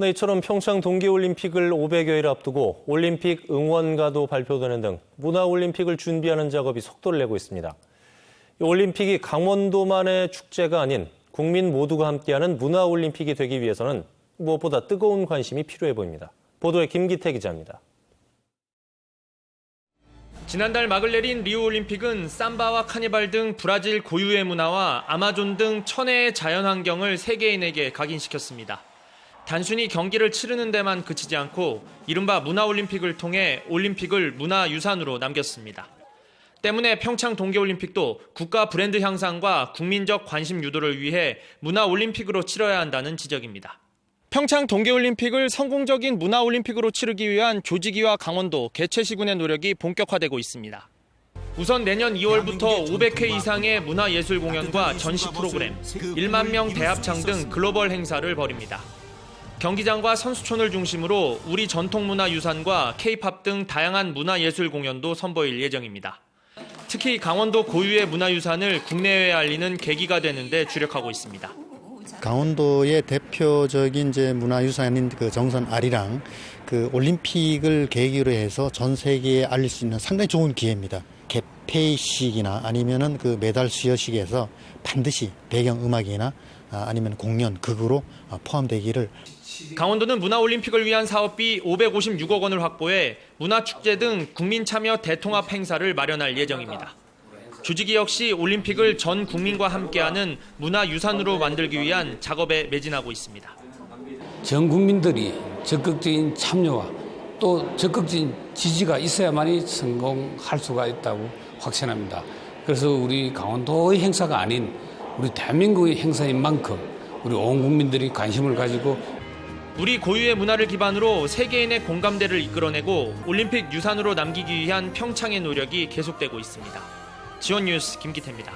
네, 이처럼 평창 동계올림픽을 500여일 앞두고 올림픽 응원가도 발표되는 등 문화올림픽을 준비하는 작업이 속도를 내고 있습니다. 이 올림픽이 강원도만의 축제가 아닌 국민 모두가 함께하는 문화올림픽이 되기 위해서는 무엇보다 뜨거운 관심이 필요해 보입니다. 보도에 김기태 기자입니다. 지난달 막을 내린 리우올림픽은 삼바와 카니발 등 브라질 고유의 문화와 아마존 등 천혜의 자연환경을 세계인에게 각인시켰습니다. 단순히 경기를 치르는 데만 그치지 않고 이른바 문화올림픽을 통해 올림픽을 문화유산으로 남겼습니다. 때문에 평창 동계올림픽도 국가 브랜드 향상과 국민적 관심 유도를 위해 문화올림픽으로 치러야 한다는 지적입니다. 평창 동계올림픽을 성공적인 문화올림픽으로 치르기 위한 조직위와 강원도, 개최시군의 노력이 본격화되고 있습니다. 우선 내년 2월부터 500회 이상의 문화예술 공연과 전시 프로그램, 1만 명 대합창 등 글로벌 행사를 벌입니다. 경기장과 선수촌을 중심으로 우리 전통문화 유산과 K-팝 등 다양한 문화예술 공연도 선보일 예정입니다. 특히 강원도 고유의 문화유산을 국내외에 알리는 계기가 되는데 주력하고 있습니다. 강원도의 대표적인 이제 문화유산인 그 정선 아리랑 그 올림픽을 계기로 해서 전 세계에 알릴 수 있는 상당히 좋은 기회입니다. 개폐식이나 아니면은 그 메달 수여식에서 반드시 배경 음악이나 아, 아니면 공연 극으로 아, 포함되기를 강원도는 문화올림픽을 위한 사업비 556억 원을 확보해 문화축제 등 국민 참여 대통합 행사를 마련할 예정입니다. 조직이 역시 올림픽을 전 국민과 함께하는 문화유산으로 만들기 위한 작업에 매진하고 있습니다. 전 국민들이 적극적인 참여와 또 적극적인 지지가 있어야만이 성공할 수가 있다고 확신합니다. 그래서 우리 강원도의 행사가 아닌 우리 대한민국의 행사인 만큼 우리 온 국민들이 관심을 가지고 우리 고유의 문화를 기반으로 세계인의 공감대를 이끌어내고 올림픽 유산으로 남기기 위한 평창의 노력이 계속되고 있습니다. 지원 뉴스 김기태입니다.